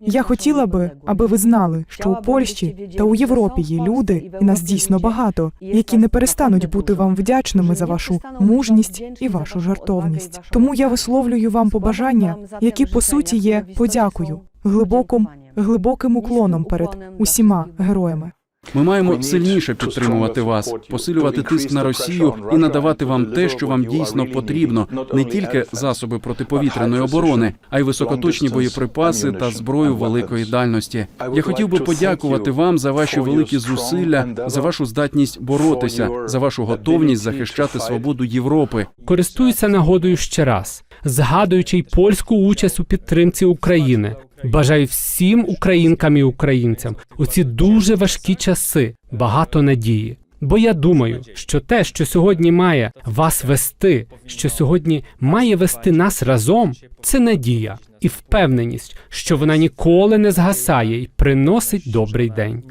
Я хотіла би, аби ви знали, що у Польщі та у Європі є люди, і нас дійсно багато, які не перестануть бути вам вдячними за вашу мужність і вашу жартовність. Тому я висловлюю вам побажання, які по суті є подякою, глибоким, глибоким уклоном перед усіма героями. Ми маємо сильніше підтримувати вас, посилювати тиск на Росію і надавати вам те, що вам дійсно потрібно, не тільки засоби протиповітряної оборони, а й високоточні боєприпаси та зброю великої дальності. Я хотів би подякувати вам за ваші великі зусилля, за вашу здатність боротися, за вашу готовність захищати свободу Європи. Користуюся нагодою ще раз, згадуючи й польську участь у підтримці України. Бажаю всім українкам і українцям у ці дуже важкі часи багато надії. Бо я думаю, що те, що сьогодні має вас вести, що сьогодні має вести нас разом, це надія і впевненість, що вона ніколи не згасає і приносить добрий день.